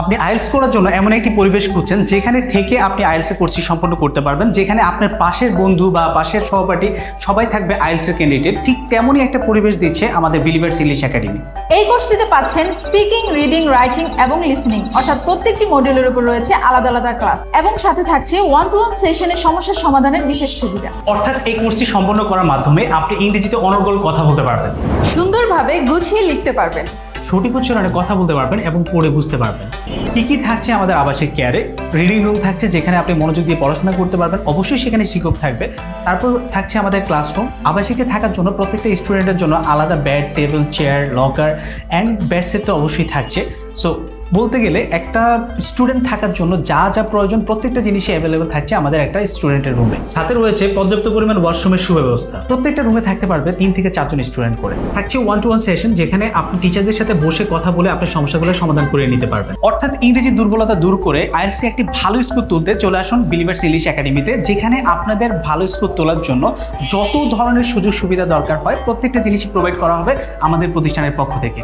আপনি আইএলস করার জন্য এমন একটি পরিবেশ খুঁজছেন যেখানে থেকে আপনি আইএলস এর কোর্সটি সম্পন্ন করতে পারবেন যেখানে আপনার পাশের বন্ধু বা পাশের সহপাঠী সবাই থাকবে আইএলস এর ক্যান্ডিডেট ঠিক তেমনই একটা পরিবেশ দিচ্ছে আমাদের বিলিভার্স ইংলিশ একাডেমি এই কোর্সটিতে পাচ্ছেন স্পিকিং রিডিং রাইটিং এবং লিসনিং অর্থাৎ প্রত্যেকটি মডিউলের উপর রয়েছে আলাদা আলাদা ক্লাস এবং সাথে থাকছে ওয়ান টু ওয়ান সেশনের সমস্যার সমাধানের বিশেষ সুবিধা। অর্থাৎ এই কোর্সটি সম্পন্ন করার মাধ্যমে আপনি ইংরেজিতে অনর্গল কথা বলতে পারবেন। সুন্দরভাবে গুছিয়ে লিখতে পারবেন। সঠিক উচ্চারণে কথা বলতে পারবেন এবং পড়ে বুঝতে পারবেন। কী কী থাকছে আমাদের আবাসিক কেয়ারে রিডিং রুম থাকছে যেখানে আপনি মনোযোগ দিয়ে পড়াশোনা করতে পারবেন। অবশ্যই সেখানে শিক্ষক থাকবে। তারপর থাকছে আমাদের ক্লাসরুম আবাসিকে থাকার জন্য প্রত্যেকটা স্টুডেন্টের জন্য আলাদা bed table chair locker and bed set তো অবশ্যই থাকছে। সো বলতে গেলে একটা স্টুডেন্ট থাকার জন্য যা যা প্রয়োজন প্রত্যেকটা জিনিসই অ্যাভেলেবল থাকছে আমাদের একটা স্টুডেন্টের রুমে সাথে রয়েছে পর্যাপ্ত পরিমাণ ওয়াশরুমের সুব্যবস্থা। প্রত্যেকটা রুমে থাকতে পারবে তিন থেকে চারজন স্টুডেন্ট করে। থাকছে ওয়ান টু ওয়ান সেশন যেখানে আপনি টিচারদের সাথে বসে কথা বলে আপনার সমস্যাগুলো সমাধান করে নিতে পারবেন। অর্থাৎ ইংরেজি দুর্বলতা দূর করে আইএলসি একটি ভালো স্কুল তুলতে চলে আসুন বিলিভার্স ইংলিশ একাডেমিতে যেখানে আপনাদের ভালো স্কুল তোলার জন্য যত ধরনের সুযোগ সুবিধা দরকার হয় প্রত্যেকটা জিনিসই প্রোভাইড করা হবে আমাদের প্রতিষ্ঠানের পক্ষ থেকে।